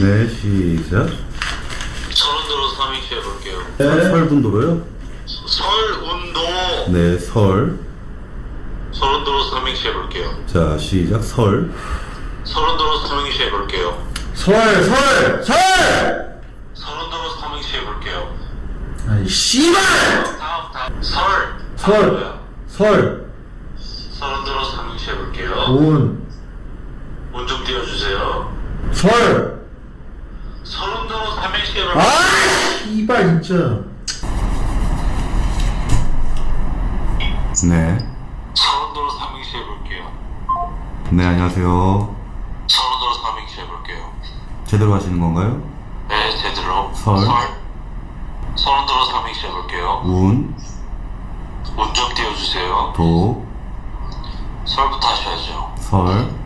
네, 시작. 들어서 삼행시 해볼게요. 설- 설분도로요? 설운도 네, 설. 서른 들어서 삼행시 해볼게요. 자, 시작. 설. 들어서 삼행시 해볼게요. 설, 설, 설! 들어서 삼행시 해볼게요. 아이, 씨발! 다음 다음 설 설? 설, 들어서 삼행시 해볼게요. 운, 운 좀 띄워주세요. 설! 아, 씨발, 진짜. 네. 서른 들어서 삼행시 해볼게요. 네, 안녕하세요. 서른 들어서 삼행시 해볼게요. 제대로 하시는 건가요? 네 제대로 설. 서른 들어서 삼행시 해볼게요. 운, 운 좀 띄워주세요. 도, 설부터 하셔야죠. 설.